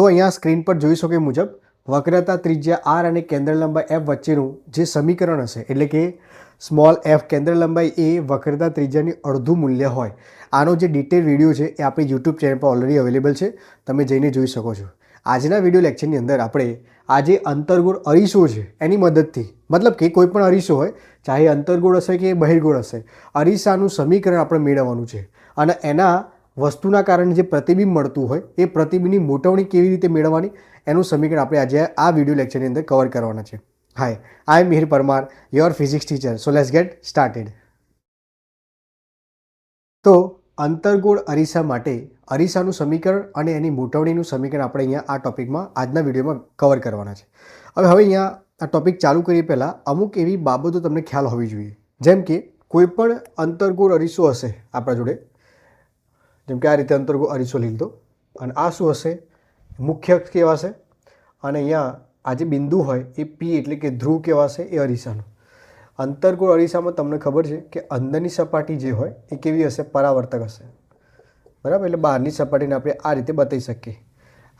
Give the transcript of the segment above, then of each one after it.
તો અહીંયા સ્ક્રીન પર જોઈ શકે મુજબ વક્રતા ત્રિજ્યા આર અને કેન્દ્ર લંબાઈ એફ વચ્ચેનું જે સમીકરણ હશે, એટલે કે સ્મોલ એફ કેન્દ્ર લંબાઈ એ વક્રતા ત્રિજ્યાની અડધું મૂલ્ય હોય. આનો જે ડિટેલ વીડિયો છે એ આપણી યુટ્યુબ ચેનલ પર ઓલરેડી અવેલેબલ છે. તમે જઈને જોઈ શકો છો. આજના વીડિયો લેક્ચરની અંદર આપણે આ જે અંતર્ગોળ અરીસો છે, એની મદદથી, મતલબ કે કોઈ પણ અરીસો હોય, ચાહે અંતર્ગોળ હશે કે બહિર્ગોળ હશે, અરીસાનું સમીકરણ આપણે મેળવવાનું છે. અને એના વસ્તુના કારણે જે પ્રતિબિંબ મળતું હોય, એ પ્રતિબિંબની મોટવણી કેવી રીતે મેળવવાની, એનું સમીકરણ આપણે આજે આ વીડિયો લેક્ચરની અંદર કવર કરવાના છે. Hi I am Mihir Parmar your physics teacher so let's get started તો, અંતર્ગોળ અરીસા માટે અરીસાનું સમીકરણ અને એની મોટવણીનું સમીકરણ આપણે અહીંયા આ ટોપિકમાં આજના વિડીયોમાં કવર કરવાના છે. હવે હવે અહીંયા આ ટોપિક ચાલુ કરીએ પહેલાં. અમુક એવી બાબતો તમને ખ્યાલ હોવી જોઈએ. જેમ કે, કોઈ પણ અંતર્ગોળ અરીસો હશે આપણા જોડે જેમ કે આ રીતે અંતર્ગો અરીસો લીધો. અને આ શું હશે? મુખ્ય અક્ષ કહેવાશે અને અહીંયા આ જે બિંદુ હોય એ પી એટલે કે ધ્રુવ કહેવાશે એ અરીસાનું. અંતર્ગોળ અરીસામાં તમને ખબર છે કે અંદરની સપાટી જે હોય એ કેવી હશે? પરાવર્તક હશે. બરાબર? એટલે બહારની સપાટીને આપણે આ રીતે બતાવી શકીએ.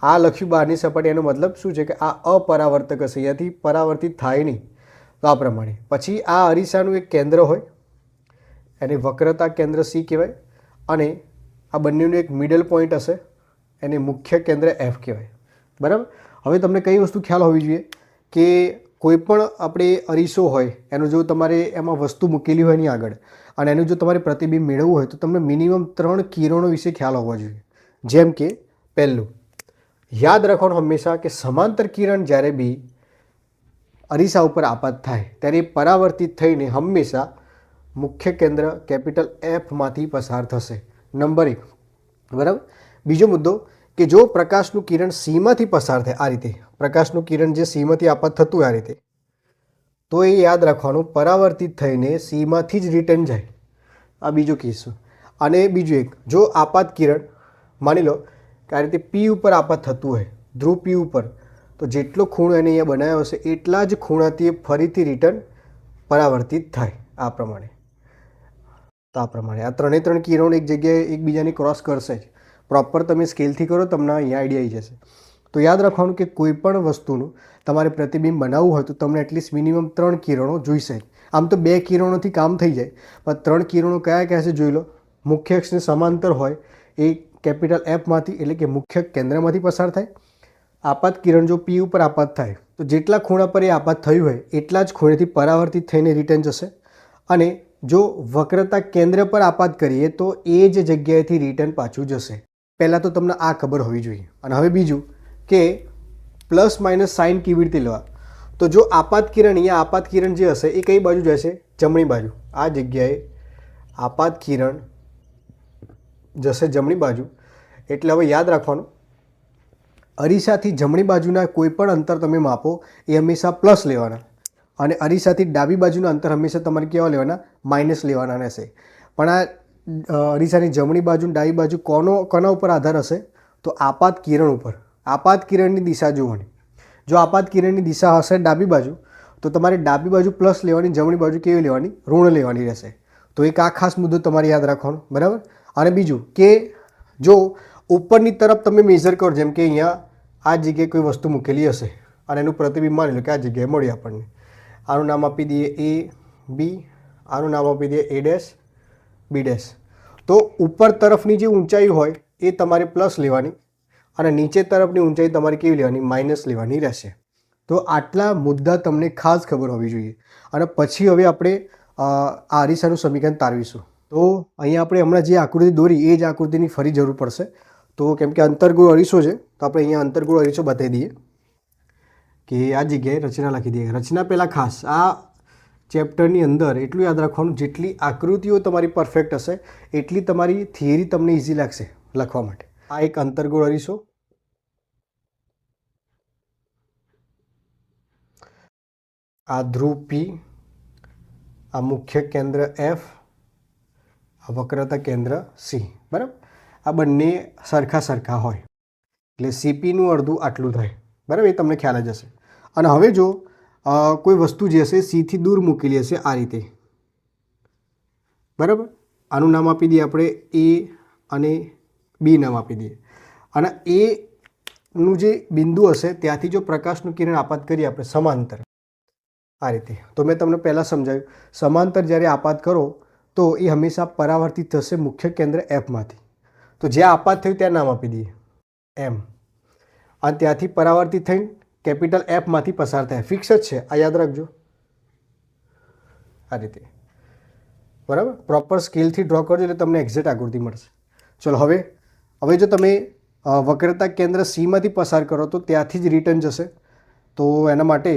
આ લખ્યું બહારની સપાટી એનો મતલબ શું છે? કે આ અપરાવર્તક હશે. અહીંયાથી પરાવર્તિત થાય નહીં. તો આ પ્રમાણે. પછી આ અરીસાનું એક કેન્દ્ર હોય. એને વક્રતા કેન્દ્ર સી કહેવાય. અને આ બંનેનું એક મિડલ પોઈન્ટ હશે. એને મુખ્ય કેન્દ્ર એફ કહેવાય. બરાબર? હવે તમને કઈ વસ્તુ ખ્યાલ હોવી જોઈએ? કે કોઈ પણ આપણે અરીસો હોય, એનું જો તમારે એમાં વસ્તુ મૂકેલી હોય એની આગળ, અને એનું જો તમારે પ્રતિબિંબ મેળવવું હોય, તો તમને મિનિમમ ત્રણ કિરણો વિશે ખ્યાલ હોવો જોઈએ. જેમ કે, પહેલું, યાદ રાખવાનું હંમેશા કે સમાંતર કિરણ જ્યારે બી અરીસા ઉપર આપાત થાય, ત્યારે પરાવર્તિત થઈને હંમેશા મુખ્ય કેન્દ્ર કેપિટલ એફમાંથી પસાર થશે. નંબર એક. બરાબર? બીજો મુદ્દો કે જો પ્રકાશનું કિરણ સીમાંથી પસાર થાય, આ રીતે. પ્રકાશનું કિરણ જે સીમાંથી આપાત થતું આ રીતે. તો એ યાદ રાખવાનું, પરાવર્તિત થઈને સીમાંથી જ રિટર્ન જાય. આ બીજો કેસ અને બીજું એક, જો આપાત કિરણ, માની લો કે આ રીતે પી ઉપર આપાત થતું હોય, ધ્રુવ પી ઉપર, તો જેટલો ખૂણો એને અહીંયા બનાવ્યો હશે, એટલા જ ખૂણાથી ફરીથી રિટર્ન પરાવર્તિત થાય, આ પ્રમાણે. તો આ પ્રમાણે. આ ત્રણે ત્રણ કિરણો એક જગ્યાએ એકબીજાની ક્રોસ કરશે જ. પ્રોપર તમે સ્કેલથી કરો, તમને અહીંયા આઈડિયા આવી જશે. તો યાદ રાખવાનું કે કોઈ પણ વસ્તુનું તમારે પ્રતિબિંબ બનાવવું હોય તો તમને એટલીસ્ટ મિનિમમ ત્રણ કિરણો જોઈશે આમ તો બે કિરણોથી કામ થઈ જાય. પણ ત્રણ કિરણો કયા કયા છે જોઈ લો. મુખ્ય અક્ષને સમાંતર હોય એ કેપિટલ એફમાંથી એટલે કે મુખ્ય કેન્દ્રમાંથી પસાર થાય. આપાત કિરણ જો પી ઉપર આપાત થાય, તો જેટલા ખૂણા પર એ આપાત થયું હોય, એટલા જ ખૂણેથી પરાવર્તિત થઈને રિટર્ન જશે. અને જો વક્રતા કેન્દ્ર પર આપાત કરીએ તો એ જ જગ્યાએથી રિટર્ન પાછું જશે. પહેલાં તો તમને આ ખબર હોવી જોઈએ. અને હવે બીજું કે પ્લસ માઇનસ સાઇન કેવી રીતે લેવા? તો જો આપાત કિરણ અહીંયા આપાત કિરણ જે હશે એ કઈ બાજુ જશે? જમણી બાજુ. આ જગ્યાએ આપાત કિરણ જશે જમણી બાજુ. એટલે હવે યાદ રાખવાનું, અરીસાથી જમણી બાજુના કોઈ પણ અંતર તમે માપો એ હંમેશા પ્લસ લેવાના. અને અરીસાથી ડાબી બાજુના અંતર હંમેશા તમારે કેવા લેવાના? માઇનસ લેવાના રહેશે. પણ આ અરીસાની જમણી બાજુ ડાબી બાજુ કોનો, કોના ઉપર આધાર હશે? તો આપાત કિરણ ઉપર. આપાત કિરણની દિશા જોવાની. જો આપાત કિરણની દિશા હશે ડાબી બાજુ, તો તમારે ડાબી બાજુ પ્લસ લેવાની, જમણી બાજુ કેવી લેવાની? ઋણ લેવાની રહેશે. તો એક આ ખાસ મુદ્દો તમારે યાદ રાખવાનો, બરાબર? અને બીજું કે જો ઉપરની તરફ તમે મેઝર કરો, જેમ કે અહીંયા આ જગ્યાએ કોઈ વસ્તુ મૂકેલી હશે અને એનું પ્રતિબિંબ માની લો કે આ જગ્યાએ મળી આપણને. આનું નામ આપી દઈએ એ, બી. આનું નામ આપી દઈએ એ ડેશ, બી ડેશ. તો ઉપર તરફની જે ઊંચાઈ હોય એ તમારે પ્લસ લેવાની અને નીચે તરફની ઊંચાઈ તમારે કેવી લેવાની? માઇનસ લેવાની રહેશે. તો આટલા મુદ્દા તમને ખાસ ખબર હોવી જોઈએ. અને પછી હવે આપણે આ અરીસાનું સમીકરણ તારવીશું. તો અહીંયા આપણે હમણાં જે આકૃતિ દોરી, એ જ આકૃતિની ફરી જરૂર પડશે. તો કેમ કે અંતર્ગોળ અરીસો છે, તો આપણે અહીંયા અંતર્ગોળ અરીસો બતાવી દઈએ. કે આ જગ્યાએ રચના લખી દઈએ. રચના પહેલાં ખાસ. આ ચેપ્ટરની અંદર એટલું યાદ રાખવાનું, જેટલી આકૃતિઓ તમારી પરફેક્ટ હશે, એટલી તમારી થિયરી તમને ઇઝી લાગશે લખવા માટે. આ એક અંતર્ગોળ અરીસો. આ ધ્રુવ પી આ મુખ્ય કેન્દ્ર એફ આ વક્રતા કેન્દ્ર સી બરાબર? આ બંને સરખા સરખા હોય. એટલે સીપીનું અડધું આટલું થાય. બરાબર? એ તમને ખ્યાલ જ હશે. અને હવે જો કોઈ વસ્તુ જે હશે સીથી દૂર મૂકેલી હશે આ રીતે. બરાબર? આનું નામ આપી દઈએ આપણે એ અને બી નામ આપી દઈએ. અને એનું જે બિંદુ હશે, ત્યાંથી જો પ્રકાશનું કિરણ આપાત કરીએ આપણે, સમાંતર. આ રીતે. તો મેં તમને પહેલાં સમજાવ્યું. સમાંતર જ્યારે આપાત કરો, તો એ હંમેશા પરાવર્તિત થશે મુખ્ય કેન્દ્ર એફમાંથી તો જ્યાં આપાત થયું, ત્યાં નામ આપી દઈએ. એમ અને ત્યાંથી પરાવર્તિત થઈને કેપિટલ એફમાંથી પસાર થાય. ફિક્સ જ છે. આ યાદ રાખજો. આ રીતે. બરાબર? પ્રોપર સ્કેલથી ડ્રો કરજો એટલે તમને એક્ઝેક્ટ આકૃતિ મળશે. ચલો, હવે હવે જો તમે વક્રતા કેન્દ્ર સીમાંથી પસાર કરો તો ત્યાંથી જ રિટર્ન જશે. તો એના માટે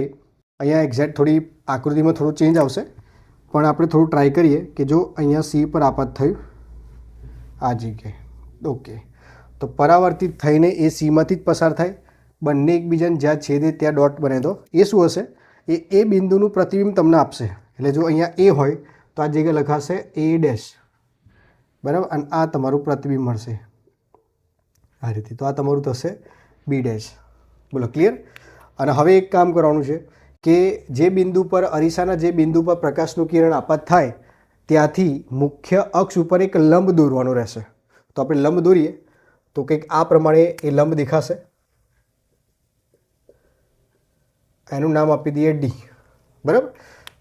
અહીંયા એક્ઝેક્ટ થોડી આકૃતિમાં થોડું ચેન્જ આવશે. પણ આપણે થોડું ટ્રાય કરીએ કે જો અહીંયા સી પર આપાત થયું. આ જગ્યાએ. ઓકે તો પરાવર્તિત થઈને એ સીમાંથી જ પસાર થાય. બંને એકબીજાને જ્યાં છેદે ત્યાં ડોટ બને દો એ શું હશે? એ એ બિંદુનું પ્રતિબિંબ તમને આપશે. એટલે જો અહીંયા એ હોય, તો આ જગ્યાએ લખાશે એ ડેશ. બરાબર? અને આ તમારું પ્રતિબિંબ મળશે. આ રીતે. તો આ તમારું થશે બી ડેશ. બોલો, ક્લિયર? અને હવે એક કામ કરવાનું છે કે જે બિંદુ પર અરીસાના જે બિંદુ પર પ્રકાશનું કિરણ આપાત થાય, ત્યાંથી મુખ્ય અક્ષ ઉપર એક લંબ દોરવાનો રહેશે. તો આપણે લંબ દોરીએ. તો કંઈક આ પ્રમાણે એ લંબ દેખાશે. એનું નામ આપી દઈએ ડી બરાબર?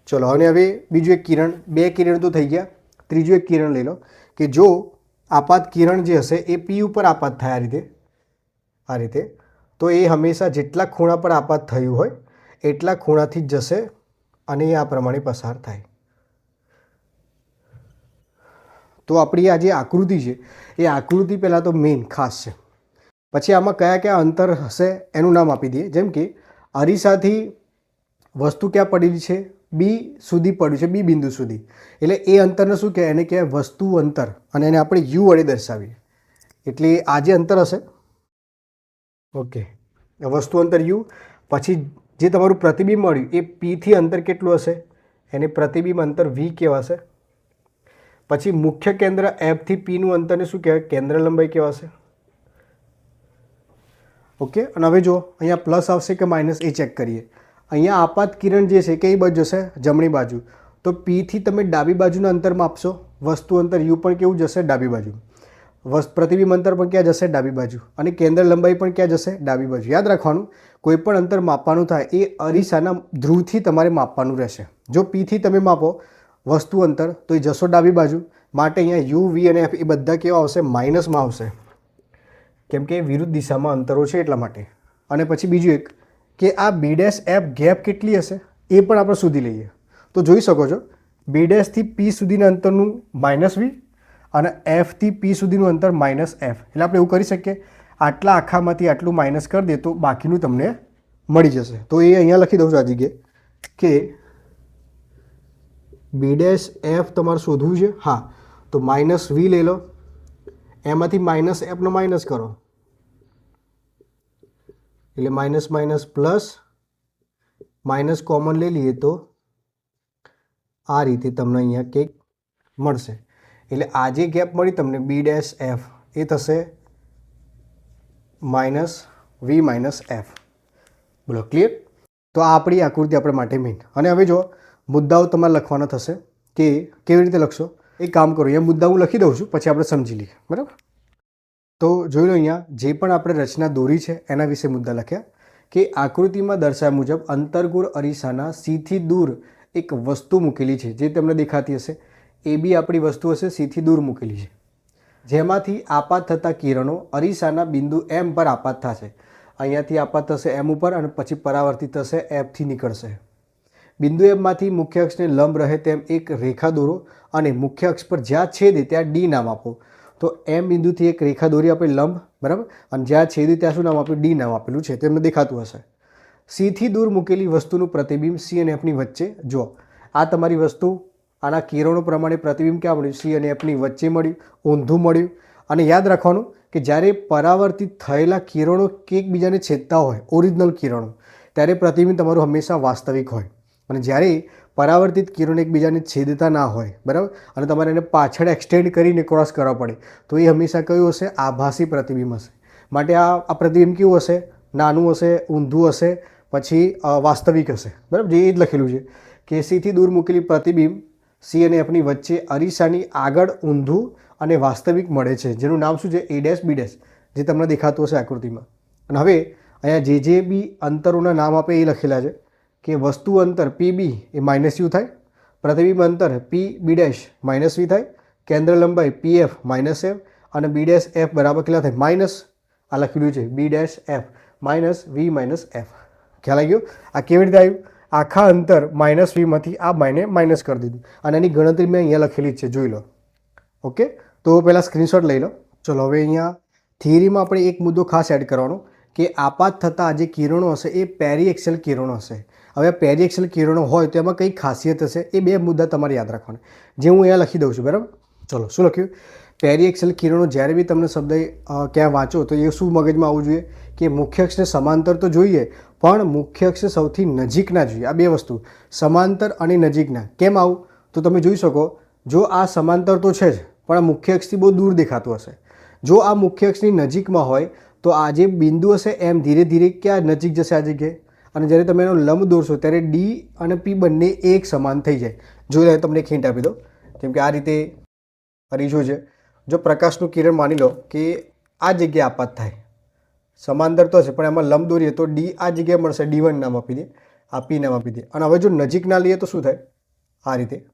ચલો, અને હવે બીજું એક કિરણ. બે કિરણ તો થઈ ગયા. ત્રીજું એક કિરણ લઈ લો કે જો આપાત કિરણ જે હશે એ પી ઉપર આપાત થાય આ રીતે. આ રીતે. તો એ હંમેશા જેટલા ખૂણા પર આપાત થયું હોય, એટલા ખૂણાથી જ જશે અને એ આ પ્રમાણે પસાર થાય. તો આપણી આ જે આકૃતિ છે, એ આકૃતિ પહેલાં તો મેઇન ખાસ છે. પછી આમાં કયા કયા અંતર હશે એનું નામ આપી દઈએ. જેમ કે અરીસાથી વસ્તુ ક્યાં પડેલી છે? બી સુધી પડ્યું છે બી બિંદુ સુધી. એટલે એ અંતરને શું કહેવાય? એને કહેવાય વસ્તુ અંતર અને એને આપણે યુ વડે દર્શાવીએ. એટલે આ જે અંતર હશે ઓકે. વસ્તુ અંતર યુ. પછી જે તમારું પ્રતિબિંબ મળ્યું એ પીથી અંતર કેટલું હશે? એને પ્રતિબિંબ અંતર વી કહેવાશે. પછી મુખ્ય કેન્દ્ર એફથી પીનું અંતરને શું કહેવાય? કેન્દ્ર લંબાઈ કહેવાશે. ઓકે? અને હવે જો અહીંયા પ્લસ આવશે કે માઇનસ એ ચેક કરીએ. અહીંયા આપાત કિરણ જે છે, કઈ બાજુ જશે જમણી બાજુ. તો પીથી તમે ડાબી બાજુના અંતર માપશો. વસ્તુ અંતર યુ પણ કેવું જશે? ડાબી બાજુ. વસ્ત, પ્રતિબિંબ અંતર પણ ક્યાં જશે? ડાબી બાજુ. અને કેન્દ્ર લંબાઈ પણ ક્યાં જશે? ડાબી બાજુ. યાદ રાખવાનું, કોઈ પણ અંતર માપવાનું થાય, એ અરીસાના ધ્રુવથી તમારે માપવાનું રહેશે. જો પીથી તમે માપો વસ્તુ અંતર, તો એ જશો ડાબી બાજુ. માટે અહીંયા યુ વી અને એફ એ બધા કેવા આવશે? માઇનસમાં આવશે. કેમ કે વિરુદ્ધ દિશામાં અંતરો છે એટલા માટે. અને પછી બીજું એક, કે આ બી ડેશ એફ ગેપ કેટલી હશે? એ પણ આપણે શોધી લઈએ. તો જોઈ શકો છો બી ડેશથી પી સુધીના અંતરનું માઇનસ વી અને એફથી પી સુધીનું અંતર માઇનસ એફ એટલે આપણે એવું કરી શકીએ, આટલા આખામાંથી આટલું માઇનસ કરી દે તો બાકીનું તમને મળી જશે. તો એ અહીંયા લખી દઉં છું આ જગ્યાએ, કે બી ડેશ એફ તમારે શોધવું છે. હા, તો માઇનસ વી લઈ લો. એમાંથી માઇનસ એફનો માઇનસ કરો. એટલે minus minus plus minus common લઈ લઈએ તો આ રીતે તમને અહીંયા કંઈક મળશે. એટલે આ જે ગેપ મળી તમને બી ડેશ એફ એ થશે માઇનસ વી માઇનસ એફ બોલો ક્લિયર તો આ આપણી આકૃતિ આપણા માટે મેઇન અને હવે જો મુદ્દાઓ તમારે લખવાના થશે કે કેવી રીતે લખશો? એક કામ કરો, અહીંયા મુદ્દા હું લખી દઉં છું, પછી આપણે સમજી લઈએ. બરાબર? તો જોઈ લો અહીંયા, જે પણ આપણે રચના દોરી છે, એના વિશે મુદ્દા લખ્યા, કે આકૃતિમાં દર્શાવ્યા મુજબ અંતરગુર અરીસાના સીથી દૂર એક વસ્તુ મૂકેલી છે, જે તમને દેખાતી હશે. એ બી આપણી વસ્તુ હશે, સીથી દૂર મૂકેલી છે. જેમાંથી આપાત થતા કિરણો અરીસાના બિંદુ એમ પર આપાત થશે. અહીંયાથી આપાત થશે એમ ઉપર અને પછી પરાવર્તિત થશે એફથી નીકળશે. બિંદુ એમમાંથી મુખ્ય અક્ષને લંબ રહે તેમ એક રેખા દોરો અને મુખ્ય અક્ષ પર જ્યાં છેદે ત્યાં ડી નામ આપો. તો એમ બિંદુથી એક રેખા દોરી આપણે લંબ, બરાબર? અને જ્યાં છેદી ત્યાં શું નામ આપ્યું ડી નામ આપેલું છે. તેમને દેખાતું હશે. સીથી દૂર મૂકેલી વસ્તુનું પ્રતિબિંબ સી અને એફની વચ્ચે. જો આ તમારી વસ્તુ. આના કિરણો પ્રમાણે પ્રતિબિંબ ક્યાં મળ્યું? સી અને એફની વચ્ચે મળ્યું. ઊંધું મળ્યું. અને યાદ રાખવાનું કે જ્યારે પરાવર્તિત થયેલા કિરણો એકબીજાને છેદતા હોય, ઓરિજિનલ કિરણો, ત્યારે પ્રતિબિંબ તમારું હંમેશા વાસ્તવિક હોય. અને જ્યારે પરાવર્તિત કિરણ એકબીજાને છેદતા ના હોય, બરાબર? અને તમારે એને પાછળ એક્સટેન્ડ કરીને ક્રોસ કરવા પડે. તો એ હંમેશા કયું હશે? આભાસી પ્રતિબિંબ હશે. માટે આ આ પ્રતિબિંબ કેવું હશે? નાનું હશે, ઊંધું હશે, પછી વાસ્તવિક હશે. બરાબર? જે એ જ લખેલું છે. કે સીથી દૂર મૂકેલી પ્રતિબિંબ સી અને એફની વચ્ચે અરીસાની આગળ ઊંધું અને વાસ્તવિક મળે છે. જેનું નામ શું છે? એ ડેશ બી ડેશ જે તમને દેખાતું હશે આકૃતિમાં. અને હવે, અહીંયા જે જે બી અંતરોના નામ આપે એ લખેલા છે. કે વસ્તુ અંતર પીબી એ માઇનસ યુ થાય, પ્રતિબિંબ અંતર પી બી ડેશ માઇનસ વી થાય, કેન્દ્ર લંબાઈ પી એફ માઇનસ એફ અને બી ડેશ એફ બરાબર કેટલા થાય? માઇનસ આ લખેલું છે B dash F minus V minus F ખ્યાલ આવી ગયો? આ કેવી રીતે આવ્યું? આખા અંતર માઇનસ વીમાંથી આ માઈને માઇનસ કરી દીધું. અને એની ગણતરી મેં અહીંયા લખેલી જ છે, જોઈ લો. ઓકે? તો પહેલાં સ્ક્રીનશોટ લઈ લો. ચલો, હવે અહીંયા થિયરીમાં આપણે એક મુદ્દો ખાસ એડ કરવાનો કે આપાત થતા જે કિરણો હશે, એ પેરી એક્સેલ કિરણો હશે. હવે પેરિએક્સલ કિરણો હોય તો એમાં કઈ ખાસિયત હશે? એ બે મુદ્દા તમારે યાદ રાખવાના. જે હું અહીંયા લખી દઉં છું, બરાબર? ચલો, શું લખ્યું? પેરિએક્સલ કિરણો જ્યારે બી તમને શબ્દ ક્યાં વાંચો તો એ શું મગજમાં આવવું જોઈએ? કે મુખ્ય અક્ષને સમાંતર તો જોઈએ, પણ મુખ્ય અક્ષ સૌથી નજીકના જોઈએ. આ બે વસ્તુ. સમાંતર અને નજીકના. કેમ આવું? તો તમે જોઈ શકો, જો આ સમાંતર તો છે જ, પણ આ મુખ્ય અક્ષથી બહુ દૂર દેખાતું હશે. જો આ મુખ્ય અક્ષની નજીકમાં હોય, તો આ જે બિંદુ હશે એમ ધીરે ધીરે ક્યાં નજીક જશે આ જગ્યાએ? અને જ્યારે તમે એનો લંબ દોરશો ત્યારે ડી અને પી બંને એક સમાન થઈ જાય. જોઈ લે તમને એક હિન્ટ આપી દો જેમ કે આ રીતે અરીસો છે જો. પ્રકાશનું કિરણ માની લો કે આ જગ્યાએ આપાત થાય. સમાંતર તો છે પણ એમાં લંબ દોરીએ તો ડી આ જગ્યાએ મળશે. ડી વન નામ આપી દે. આ પી નામ આપી દે. અને હવે જો નજીક ના લઈએ તો શું થાય? આ રીતે.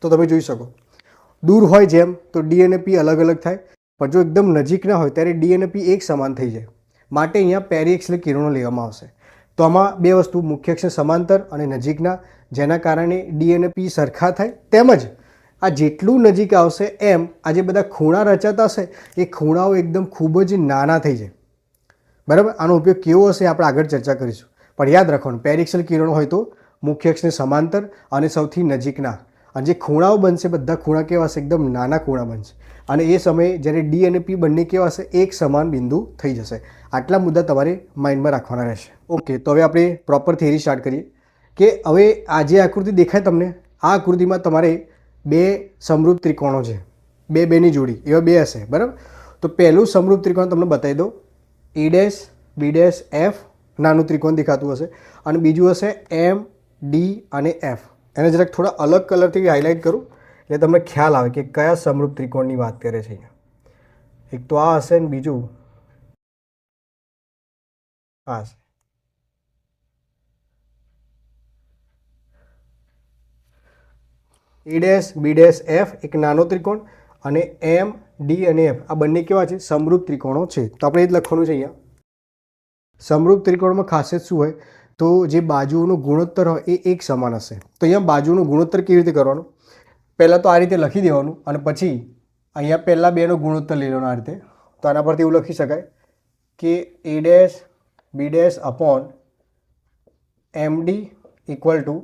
તો તમે જોઈ શકો. દૂર હોય જેમ, તો ડી અને પી અલગ અલગ થાય. પણ જો એકદમ નજીકના હોય, ત્યારે ડી અને પી એક સમાન થઈ જાય. માટે અહીંયા પેરીએક્સલ કિરણો લેવામાં આવશે. તો આમાં બે વસ્તુ, મુખ્ય અક્ષને સમાંતર અને નજીકના, જેના કારણે ડી અને પી સરખા થાય. તેમજ આ જેટલું નજીક આવશે એમ આ જે બધા ખૂણા રચાતા હશે, એ ખૂણાઓ એકદમ ખૂબ જ નાના થઈ જાય. બરાબર? આનો ઉપયોગ કેવો હશે આપણે આગળ ચર્ચા કરીશું. પણ યાદ રાખવાનું પેરિક્સલ કિરણો હોય તો મુખ્ય અક્ષને સમાંતર અને સૌથી નજીકના. અને જે ખૂણાઓ બનશે, બધા ખૂણા કેવા હશે? એકદમ નાના ખૂણા બનશે. અને એ સમયે જ્યારે ડી અને પી બંને કેવા હશે, એક સમાન બિંદુ થઈ જશે. આટલા મુદ્દા તમારે માઇન્ડમાં રાખવાના રહેશે. ઓકે તો હવે આપણે પ્રોપર થિયરી સ્ટાર્ટ કરીએ. કે હવે આ જે આકૃતિ દેખાય તમને, આ આકૃતિમાં તમારે બે સમરૂપ ત્રિકોણો છે. બે બેની જોડી, એવા બે હશે, બરાબર? તો પહેલું સમરૂપ ત્રિકોણ તમને બતાવી દો A dash B dash F નાનું ત્રિકોણ દેખાતું હશે. અને બીજું હશે એમ ડી અને એફ એને જરાક થોડા અલગ કલરથી હાઇલાઇટ કરું. એટલે તમને ખ્યાલ આવે કે કયા સમરૂપ ત્રિકોણની વાત કરે છે અહીંયા. એક તો આ હશે ને બીજું આ હશે. E dash B dash F એક નાનો ત્રિકોણ અને એમ ડી અને એફ આ બંને કેવા છે? સમરૂપ ત્રિકોણો છે. તો આપણે એ જ લખવાનું છે અહીંયા. સમરૂપ ત્રિકોણમાં ખાસિયત શું હોય? તો જે બાજુઓનો ગુણોત્તર હોય એ એક સમાન હશે. તો અહીંયા બાજુનો ગુણોત્તર કેવી રીતે કરવાનો? પહેલાં તો આ રીતે લખી દેવાનું અને પછી અહીંયા પહેલાં બેનો ગુણોત્તર લઈ લેવાનો આ રીતે. તો આના પરથી એવું લખી શકાય કે A dash B dash upon M D equal to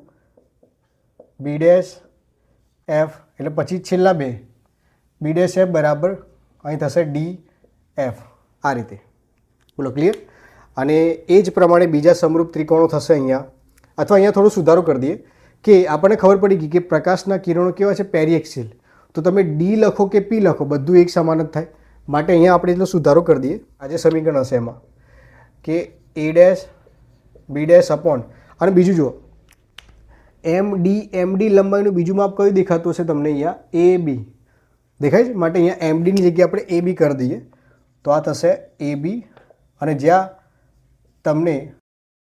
B dash F એટલે પછી છેલ્લા બે. બી ડેશ એફ બરાબર અહીં થશે ડી એફ આ રીતે. બોલો ક્લિયર અને એ જ પ્રમાણે બીજા સમરૂપ ત્રિકોણો થશે અહીંયા. અથવા અહીંયા થોડો સુધારો કરી દઈએ. કે આપણને ખબર પડી ગઈ કે પ્રકાશના કિરણો કેવા છે પેરીએક્સિલ. તો તમે ડી લખો કે પી લખો, બધું એક સમાન જ થાય. માટે અહીંયા આપણે એટલો સુધારો કરી દઈએ. આજે સમીકરણ હશે એમાં. કે A dash B dash upon. અને બીજું જુઓ. એમ ડી એમ ડી લંબાઈનું બીજું માપ કયું દેખાતું હશે તમને અહીંયા? એ બી દેખાય છે? માટે અહીંયા એમ ડીની જગ્યાએ આપણે એ બી કરી દઈએ. તો આ થશે એ બી અને જ્યાં તમને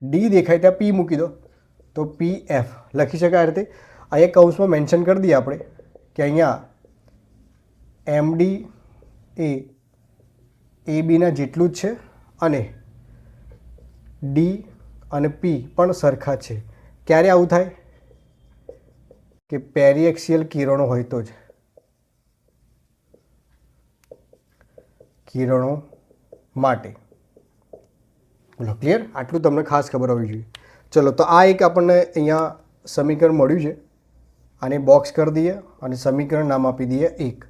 ડી દેખાય ત્યાં પી મૂકી દો. તો પી એફ લખી શકાય આ રીતે. અહીંયા કૌંસમાં મેન્શન કરી દઈએ આપણે કે અહીંયા એમડી એ એ બીના જેટલું જ છે અને ડી અને પી પણ સરખા છે. ક્યારે આવું થાય? કે પેરીએક્સિયલ કિરણો હોય તો જ. કિરણો માટે. બોલો ક્લિયર આટલું તમને ખાસ ખબર હોવી જોઈએ. ચલો, તો આ એક આપણને અહીંયા સમીકરણ મળ્યું છે. આને બોક્સ કરી દઈએ અને સમીકરણ નામ આપી દઈએ એક.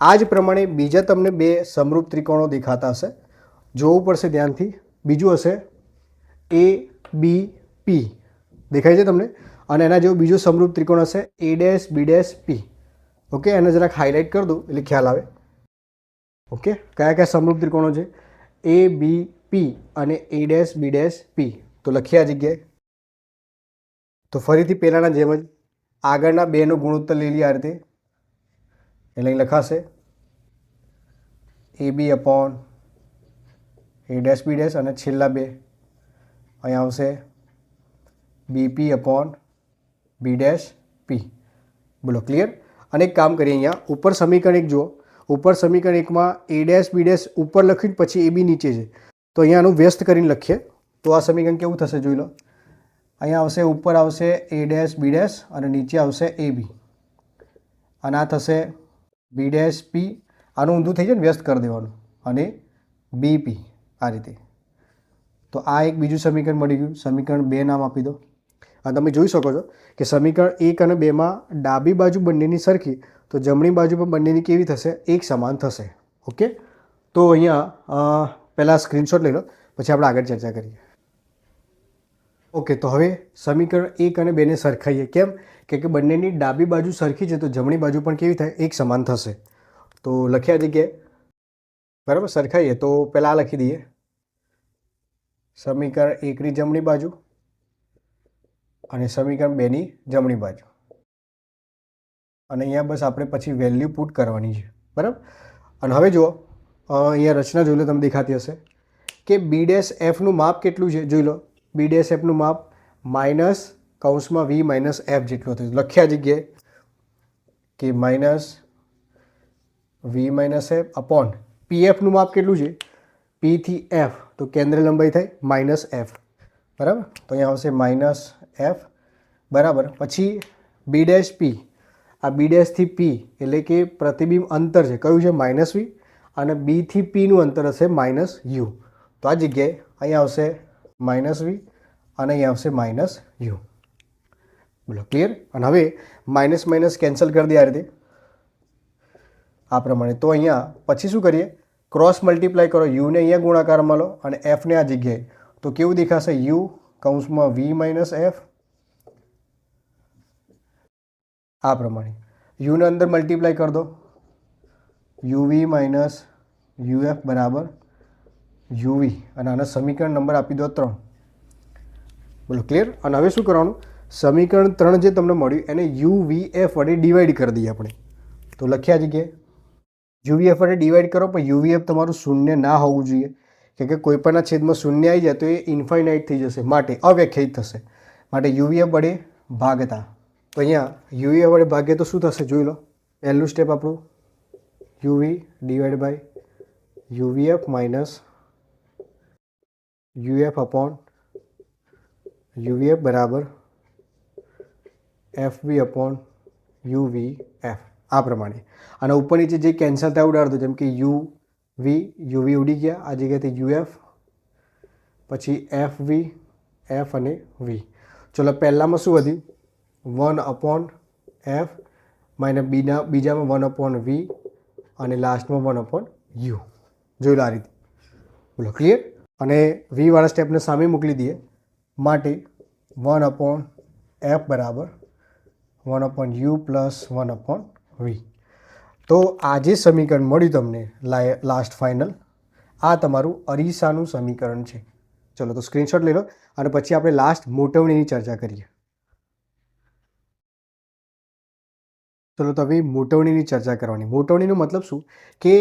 આ જ પ્રમાણે બીજા તમને બે સમરૂપ ત્રિકોણો દેખાતા હશે. જોવું પડશે ધ્યાનથી. બીજું હશે એ બી પી દેખાય છે તમને? અને એના જેવો બીજો સમરૂપ ત્રિકોણ હશે A dash B dash P okay એને જરાક હાઇલાઇટ કરી દઉં એટલે ખ્યાલ આવે. ઓકે કયા કયા સમરૂપ ત્રિકોણો છે? એ બી પી અને એ ડેશ બી ડેશ પી તો લખીએ આ જગ્યાએ તો ફરીથી પહેલાંના જેમ જ આગળના બેનો ગુણોત્તર લઈ લઈએ આ રીતે. એટલે અહીં લખાશે A B upon A dash B dash અને છેલ્લા બે. અહીંયા આવશે BP upon B dash P બોલો ક્લિયર અને એક કામ કરીએ અહીંયા. ઉપર સમીકરણ એક જુઓ. ઉપર સમીકરણ એકમાં એ ડેશ બી ડેશ ઉપર લખ્યું પછી એ બી નીચે છે. તો અહીંયા આનું વ્યસ્ત કરીને લખીએ. તો આ સમીકરણ કેવું થશે જોઈ લો. અહીંયા આવશે, ઉપર આવશે એ ડેશ બી ડેશ અને નીચે આવશે એ બી અને આ થશે બી ડેશ પી આનું ઊંધું થઈ જાય ને, વ્યસ્ત કરી દેવાનું. અને બીપી આ રીતે. તો આ એક બીજું સમીકરણ મળી ગયું. સમીકરણ બે નામ આપી દો. અને તમે જોઈ શકો છો કે સમીકરણ એક અને બેમાં ડાબી બાજુ બંનેની સરખી, તો જમણી બાજુ પણ બંનેની કેવી થશે? એક સમાન થશે. ઓકે? તો અહીંયા પહેલાં સ્ક્રીનશોટ લઈ લો, પછી આપણે આગળ ચર્ચા કરીએ. ઓકે, તો હવે સમીકરણ એક અને બેને સરખાઈએ. કેમ? કે કે બંનેની ડાબી બાજુ સરખી છે, તો જમણી બાજુ પણ કેવી થાય? એક સમાન થશે. તો લખ્યા જગ્યાએ બરાબર, સરખાઈએ. તો પહેલાં લખી દઈએ. સમીકરણ એકની જમણી બાજુ અને સમીકરણ બેની જમણી બાજુ. અને અહીંયા બસ આપણે પછી વેલ્યુ પુટ કરવાની છે. બરાબર? અને હવે જુઓ અહીંયા રચના જોઈ લો, તમને દેખાતી હશે. કે બી ડેશ એફનું માપ કેટલું છે? જોઈ લો. બી ડેશ એફનું માપ માઇનસ કૌંસમાં વી માઇનસ એફ જેટલું થયું લખ્યા જગ્યાએ કે minus V minus F upon પીએફનું માપ કેટલું છે? પીથી એફ તો કેન્દ્ર લંબાઈ થાય માઇનસ એફ બરાબર? તો અહીંયા આવશે માઇનસ એફ બરાબર. પછી બી ડેશ પી આ બી ડેશથી પી એટલે કે પ્રતિબિંબ અંતર છે. કયું છે? માઇનસ વી અને બીથી પીનું અંતર હશે માઇનસ યુ તો આ જગ્યાએ અહીંયા આવશે માઇનસ વી અને અહીંયા આવશે માઇનસ યુ. બોલો ક્લિયર અને હવે માઇનસ માઇનસ કેન્સલ કરી દે આ રીતે. આ પ્રમાણે. તો અહીંયા પછી શું કરીએ? ક્રોસ મલ્ટીપ્લાય કરો. યુને અહીંયા ગુણાકારમાં લો અને એફને આ જગ્યાએ. તો કેવું દેખાશે? યુ કૌંસમાં વી માઇનસ એફ આ પ્રમાણે. યુને અંદર મલ્ટીપ્લાય કરી દો. યુ વી માઇનસ યુએફ બરાબર. યુવી. અને આનો સમીકરણ નંબર આપી દો ત્રણ. બોલો ક્લિયર અને હવે શું કરવાનું? સમીકરણ ત્રણ જે તમને મળ્યું, એને યુ વી એફ વડે ડિવાઈડ કરી દઈએ આપણે. તો લખ્યા જગ્યાએ યુવીએફ વડે ડિવાઈડ કરો, પણ યુવીએફ તમારું શૂન્ય ના હોવું જોઈએ. કે કે કોઈપણના છેદમાં શૂન્ય આવી જાય તો એ ઇન્ફાઇનાઇટ થઈ જશે, માટે અવ્યાખ્યાયિત થશે. માટે યુવીએફ વડે ભાગતા તો અહીંયા યુવીએફ વડે ભાગે તો શું થશે જોઈ લો. પહેલું સ્ટેપ આપણું UV divide by UVF minus UF upon UVF બરાબર F V upon U V F આ પ્રમાણે. અને ઉપર નીચે જે કેન્સલ થાય ઉડાડતો, જેમ કે યુ વી યુ વી ઉડી ગયા. આ જગ્યાએથી યુ એફ પછી એફ વી એફ અને વી ચલો પહેલાંમાં શું વધ્યું? વન અપોન એફ માઇનસ બીના બીજામાં વન અપોન વી અને લાસ્ટમાં વન અપોન યુ જોઈ લો આ રીતે. બોલો ક્લિયર અને વીવાળા સ્ટેપને સામે મોકલી દઈએ. માટે વન અપોન એફ બરાબર. One upon U plus one upon V તો આ જે સમીકરણ મળ્યું તમને લાસ્ટ ફાઇનલ આ તમારું અરીસાનું સમીકરણ છે. ચલો તો સ્ક્રીનશોટ લઈ લો અને પછી આપણે લાસ્ટ મોટવણીની ચર્ચા કરીએ. ચલો તો હવે મોટવણીની ચર્ચા કરવાની. મોટવણીનો મતલબ શું? કે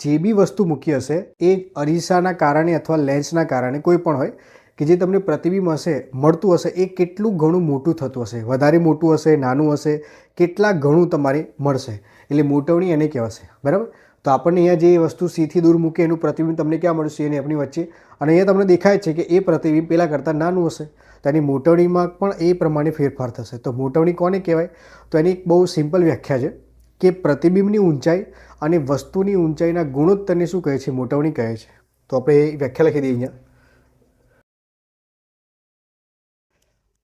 જે બી વસ્તુ મૂકી હશે, એ અરીસાના કારણે અથવા લેન્સના કારણે, કોઈ પણ હોય, કે જે તમને પ્રતિબિંબ હશે, મળતું હશે, એ કેટલું ઘણું મોટું થતું હશે. વધારે મોટું હશે, નાનું હશે, કેટલા ઘણું તમારે મળશે. એટલે મોટવણી એને કહેવાશે. બરાબર? તો આપણને અહીંયા જે વસ્તુ સીથી દૂર મૂકે, એનું પ્રતિબિંબ તમને ક્યાં મળશે? એની આપણી વચ્ચે. અને અહીંયા તમને દેખાય છે કે એ પ્રતિબિંબ પહેલાં કરતાં નાનું હશે. તો એની મોટવણીમાં પણ એ પ્રમાણે ફેરફાર થશે. તો મોટવણી કોને કહેવાય? તો એની એક બહુ સિમ્પલ વ્યાખ્યા છે. કે પ્રતિબિંબની ઊંચાઈ અને વસ્તુની ઊંચાઈના ગુણોત્તરને શું કહે છે, મોટવણી કહે છે? તો આપણે એ વ્યાખ્યા લખી દઈએ અહીંયા.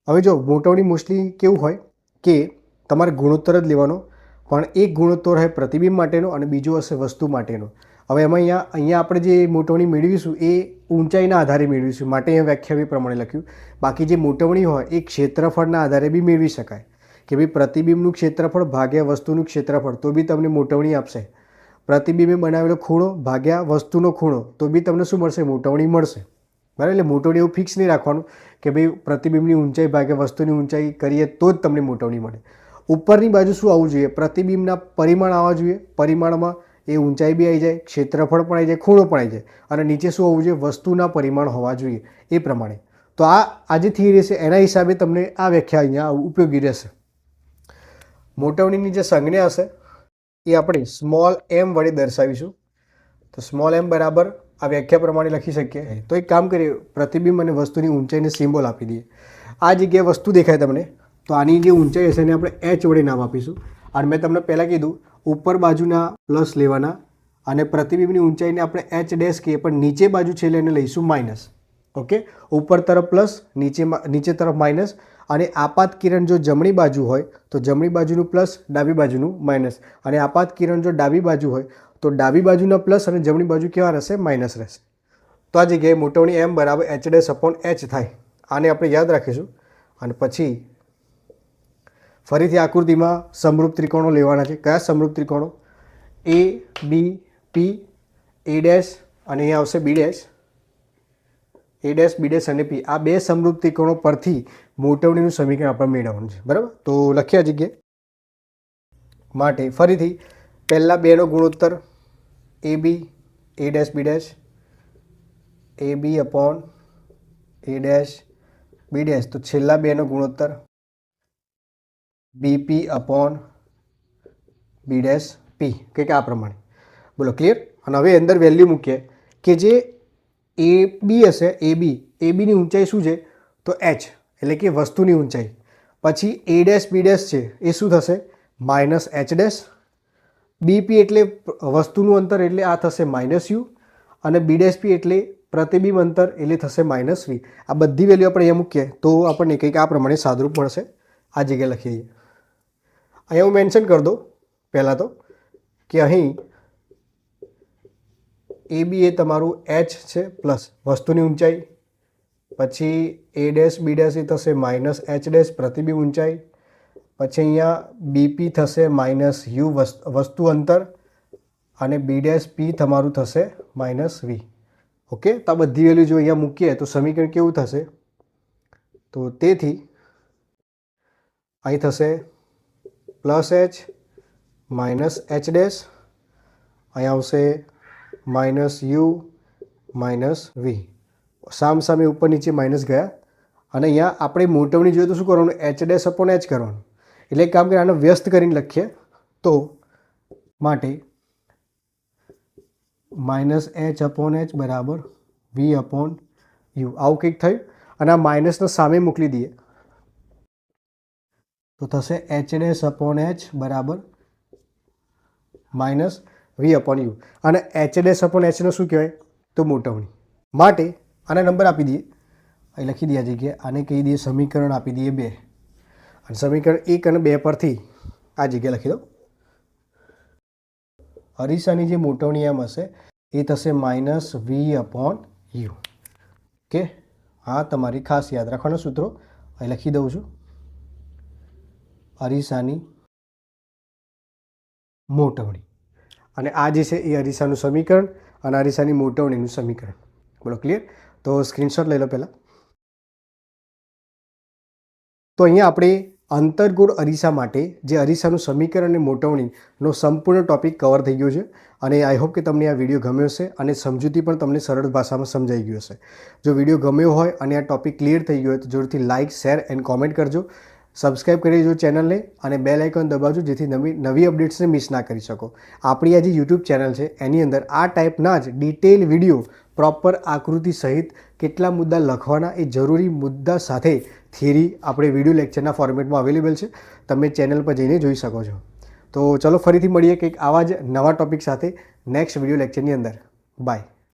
હવે જો મોટવણી મોસ્ટલી કેવું હોય કે તમારે ગુણોત્તર જ લેવાનો, પણ એક ગુણોત્તર હોય પ્રતિબિંબ માટેનો અને બીજો હશે વસ્તુ માટેનો. હવે એમાં અહીંયા અહીંયા આપણે જે મોટવણી મેળવીશું એ ઊંચાઈના આધારે મેળવીશું. માટે અહીંયા વ્યાખ્યા એ પ્રમાણે લખ્યું. બાકી જે મોટવણી હોય એ ક્ષેત્રફળના આધારે બી મેળવી શકાય. કે ભાઈ પ્રતિબિંબનું ક્ષેત્રફળ ભાગ્યા વસ્તુનું ક્ષેત્રફળ, તો બી તમને મોટવણી આપશે. પ્રતિબિંબે બનાવેલો ખૂણો ભાગ્યા વસ્તુનો ખૂણો, તો બી તમને શું મળશે? મોટવણી મળશે. બરાબર? એટલે મોટવણી એવું ફિક્સ નહીં રાખવાનું કે ભાઈ પ્રતિબિંબની ઊંચાઈ ભાગ્યા વસ્તુની ઊંચાઈ કરીએ તો જ તમને મોટવણી મળે. ઉપરની બાજુ શું આવવું જોઈએ? પ્રતિબિંબના પરિમાણ આવવા જોઈએ. પરિમાણમાં એ ઊંચાઈ બી આવી જાય, ક્ષેત્રફળ પણ આવી જાય, ખૂણો પણ આવી જાય. અને નીચે શું હોવું જોઈએ? વસ્તુના પરિમાણ હોવા જોઈએ, એ પ્રમાણે. તો આ આજે થિયરી છે, એના હિસાબે તમને આ વ્યાખ્યા અહીંયા ઉપયોગી રહેશે. મોટવણીની જે સંજ્ઞા હશે એ આપણે સ્મોલ એમ વડે દર્શાવીશું. તો સ્મોલ એમ બરાબર આ વ્યાખ્યા પ્રમાણે લખી શકીએ. તો એક કામ કરીએ પ્રતિબિંબ અને વસ્તુની ઊંચાઈને સિમ્બોલ આપી દઈએ. આ જગ્યાએ વસ્તુ દેખાય તમને. તો આની જે ઊંચાઈ હશે એને આપણે એચ વડે નામ આપીશું. અને મેં તમને પહેલાં કીધું ઉપર બાજુના પ્લસ લેવાના અને પ્રતિબિંબની ઊંચાઈને આપણે એચ ડેશ કહીએ પણ નીચે બાજુ છેલ્લે એને લઈશું માઇનસ ઓકે ઉપર તરફ પ્લસ નીચે નીચે તરફ માઇનસ અને આપાત કિરણ જો જમણી બાજુ હોય, તો જમણી બાજુનું પ્લસ, ડાબી બાજુનું માઇનસ. અને આપાત કિરણ જો ડાબી બાજુ હોય, તો ડાબી બાજુના પ્લસ અને જમણી બાજુ કેવા રહેશે? માઇનસ રહેશે. તો આ જગ્યાએ મોટવણી એમ બરાબર એચ ડેશ અપોન એચ થાય. આને આપણે યાદ રાખીશું. અને પછી ફરીથી આકૃતિમાં સમરૂપ ત્રિકોણો લેવાના છે. કયા સમરૂપ ત્રિકોણો? એ બી પી એ ડેશ અને અહીંયા આવશે B dash. A dash B dash અને પી આ બે સમરૂપ ત્રિકોણો પરથી મોટવણીનું સમીકરણ આપણે મેળવવાનું છે, બરાબર? તો લખ્યા જગ્યાએ. માટે ફરીથી પહેલાં બેનો ગુણોત્તર, A B, A dash, B dash, A B upon, A dash, B dash. તો છેલ્લા બેનો ગુણોત્તર BP upon, B dash, P. કંઈક આ પ્રમાણે. બોલો, ક્લિયર? અને હવે અંદર વેલ્યુ મૂકીએ કે જે એ બી હશે, એ બી, એ બીની ઊંચાઈ શું છે? તો એચ. એટલે કે વસ્તુની ઊંચાઈ. પછી એ ડેશ બી ડેશ છે, એ શું થશે? Minus H dash. બીપી એટલે વસ્તુનું અંતર એટલે આ થશે માઇનસ યુ અને બી ડેશ પી એટલે પ્રતિબિંબ અંતર એટલે થશે માઇનસ વી આ બધી વેલ્યુ આપણે અહીંયા મૂકીએ તો આપણને કંઈક આ પ્રમાણે સાદરૂપ મળશે. આ જગ્યાએ લખી દઈએ અહીંયા હું મેન્શન કરી દઉં પહેલાં તો કે અહીં એ બી એ તમારું એચ છે પ્લસ વસ્તુની ઊંચાઈ પછી એ ડેશ બી ડેશ એ થશે માઇનસ એચ ડેશ પ્રતિબિંબ ઊંચાઈ. પછી અહીંયા બીપી થશે માઇનસ યુ વસ્તુ અંતર અને બી ડેશ પી તમારું થશે માઇનસ વી ઓકે તો આ બધી વેલ્યુ જો અહીંયા મૂકીએ તો સમીકરણ કેવું થશે? તો તેથી અહીં થશે plus H minus H dash અહીં આવશે માઇનસ યુ માઇનસ વી સામ સામે ઉપર નીચે માઇનસ ગયા. અને અહીંયા આપણે મોટવણી જોઈએ તો શું કરવાનું? એચ ડેશ અપોન એચ કરવાનું. એટલે એક કામ કરીએ, આને વ્યસ્ત કરીને લખીએ. તો માટે માઇનસ એચ અપોન એચ બરાબર વી અપોન યુ આવું કંઈક થયું. અને આ માઇનસને સામે મોકલી દઈએ. તો થશે એચ ડેસ અપોન એચ બરાબર માઇનસ વી અપોન યુ અને એચ ડેશ અપોન એચનો શું કહેવાય? તો મોટવણી. માટે આને નંબર આપી દઈએ. અહીં લખી દઈએ આ જગ્યાએ, આને કહી દઈએ સમીકરણ આપી દઈએ બે. અને સમીકરણ એક અને બે પરથી આ જગ્યાએ લખી દો અરીસાની જે મોટવણી એમ હશે, એ થશે minus V upon U okay? હા તમારી ખાસ યાદ રાખવાના સૂત્રો. અહીં લખી દઉં છું. અરીસાની મોટવણી. અને આ જે છે એ અરીસાનું સમીકરણ અને અરીસાની મોટવણીનું સમીકરણ. બોલો ક્લિયર તો સ્ક્રીનશોટ લઈ લો પહેલાં. તો અહીંયા આપણે અંતર્ગોળ અરીસા માટે જે અરીસાનું સમીકરણ અને મોટવણીનો સંપૂર્ણ ટોપિક કવર થઈ ગયો છે. અને આઈ હોપ કે તમને આ વીડિયો ગમ્યો હશે અને સમજૂતી પણ તમને સરળ ભાષામાં સમજાઈ ગયું હશે. જો વીડિયો ગમ્યો હોય અને આ ટોપિક ક્લિયર થઈ ગયો હોય તો જરૂરથી લાઇક શેર એન્ડ કોમેન્ટ કરજો. સબસ્ક્રાઇબ કરી દેજો ચેનલને અને બે આઇકોન દબાવજો જેથી નવી નવી અપડેટ્સને મિસ ના કરી શકો. આપણી આ જે યુટ્યુબ ચેનલ છે, એની અંદર આ ટાઈપના જ ડિટેલ વીડિયો પ્રોપર આકૃતિ સહિત કેટલા મુદ્દા લખવાના એ જરૂરી મુદ્દા સાથે થિયરી આપણે વીડિયો લેક્ચરના ફોર્મેટમાં અવેલેબલ છે. તમે ચેનલ પર જઈને જોઈ શકો છો. તો ચલો ફરીથી મળીએ કંઈક આવા જ નવા ટોપિક સાથે નેક્સ્ટ વીડિયો લેક્ચરની અંદર. બાય